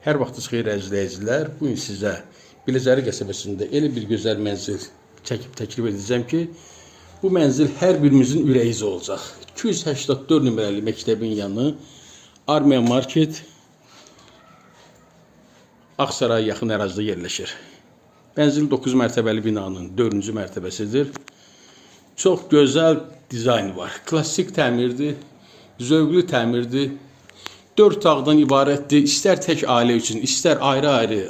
Hər vaxtınız xeyir əziz izləyicilər. Bu gün sizə Biləcəri qəsəbəsində elə bir gözəl mənzil çəkib təklif edəcəm ki, bu mənzil hər birimizin ürəyici olacaq. 284 nömrəli məktəbin yanı Armiya Market Aksaray yaxın ərazidə yerləşir. Mənzil 9 mərtəbəli binanın 4-cü mərtəbəsidir. Çox gözəl dizayn var. Klassik təmirdir, zövqlü təmirdir. 4 otaqdan ibarətdir. İstər tək ailə üçün, istər ayrı-ayrı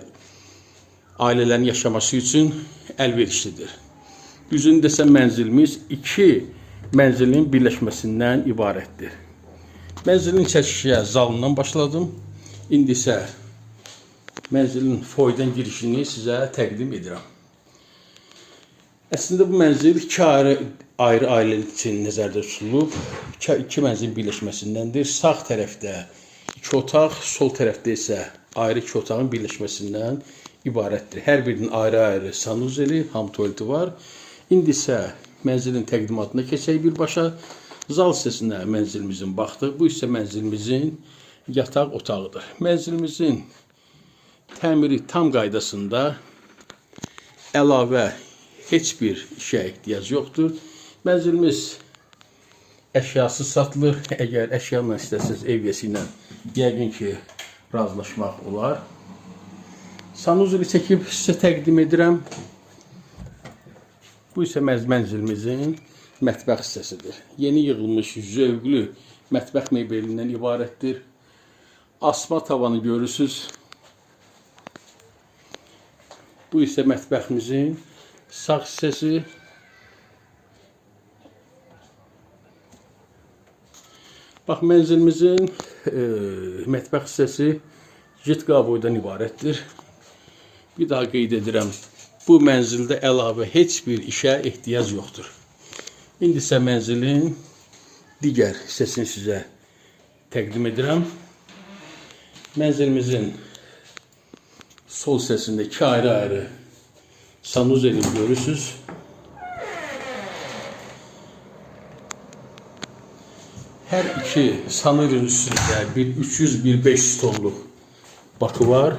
ailələrin yaşaması üçün əlverişlidir. Düzünü desəm mənzilimiz 2 mənzilin birləşməsindən ibarətdir. Mənzilin çəkişə zalından başladım. İndi isə mənzilin foydan girişini sizə təqdim edirəm. Əslində bu mənzil iki ayrı ayrı ailə üçün nəzərdə tutulub. İki, iki mənzilin birləşməsindəndir. Sağ tərəfdə iki otaq, sol tərəfdə isə ayrı iki otağın birləşməsindən ibarətdir. Hər birinin ayrı-ayrı sanuzeli, ham tualeti var. İndi isə mənzilin təqdimatına keçək birbaşa. Zal hissəsinə mənzilimizin baxdıq. Bu isə mənzilimizin yataq otağıdır. Mənzilimizin təmiri tam qaydasında əlavə heç bir işə ehtiyac yoxdur. Mənzilimiz əşyasız satılır. Əgər əşyayla istəsiniz ev yəsi ilə yəqin ki razılaşmaq olar. Sanuzeli çəkib sizə təqdim edirəm. Bu isə mənzilimizin mətbəx hissəsidir. Yeni yığılmış zövqlü mətbəx mebelindən ibarətdir. Asma tavanı görürsüz. Bu isə mətbəximizin sağ hissəsi. Bax mənzilimizin e, mətbəx hissəsi jet qaboydan ibarətdir. Bir daha qeyd edirəm. Bu mənzildə əlavə heç bir işə ehtiyac yoxdur. İndi isə mənzilin digər hissəsini sizə təqdim edirəm. Mənzilimizin sol hissəsində iki ayrı-ayrı sanuzeli görürsüz. Hər iki sanırın üstündə bir 300 bir 500 tonluq bakı var.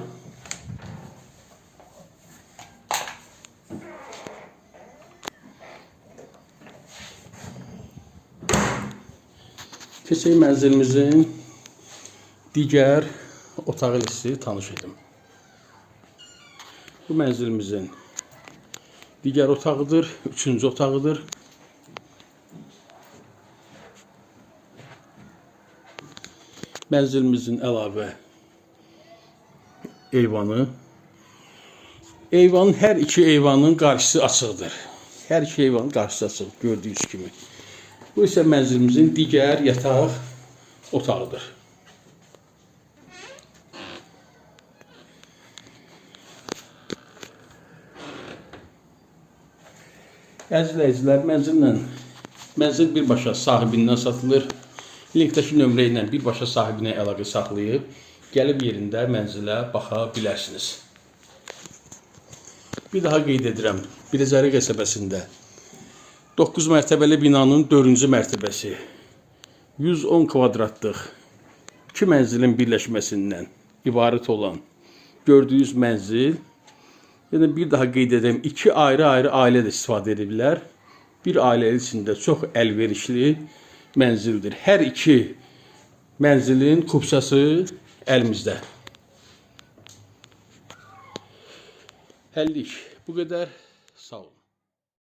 Keçək mənzilimizin digər otağı ilə sizi tanış edim. Bu mənzilimizin digər otağıdır, üçüncü otağıdır. Mənzilimizin əlavə eyvanı. Eyvanın hər iki eyvanın qarşısı açıqdır. Hər iki eyvanın qarşısı açıq gördüyünüz kimi. Bu isə mənzilimizin digər yataq otağıdır. Əziz izləyicilər, mənzillə mənzil birbaşa sahibindən satılır. Linkdəki nömrə ilə birbaşa sahibinə əlaqə saxlayıb gəlib yerində mənzilə baxa bilərsiniz. Bir daha qeyd edirəm. Biləcəri qəsəbəsində 9 mərtəbəli binanın 4-cü mərtəbəsi 110 kvadratlıq iki mənzilin birləşməsindən ibarət olan gördüyünüz mənzil Yəni bir daha qeyd edeyim, iki ayrı-ayrı ailə də istifadə edə. Bir ailə içində çox əlverişli mənzildir. Hər iki mənzilin kupçası əlimizdə. Həllik bu qədər.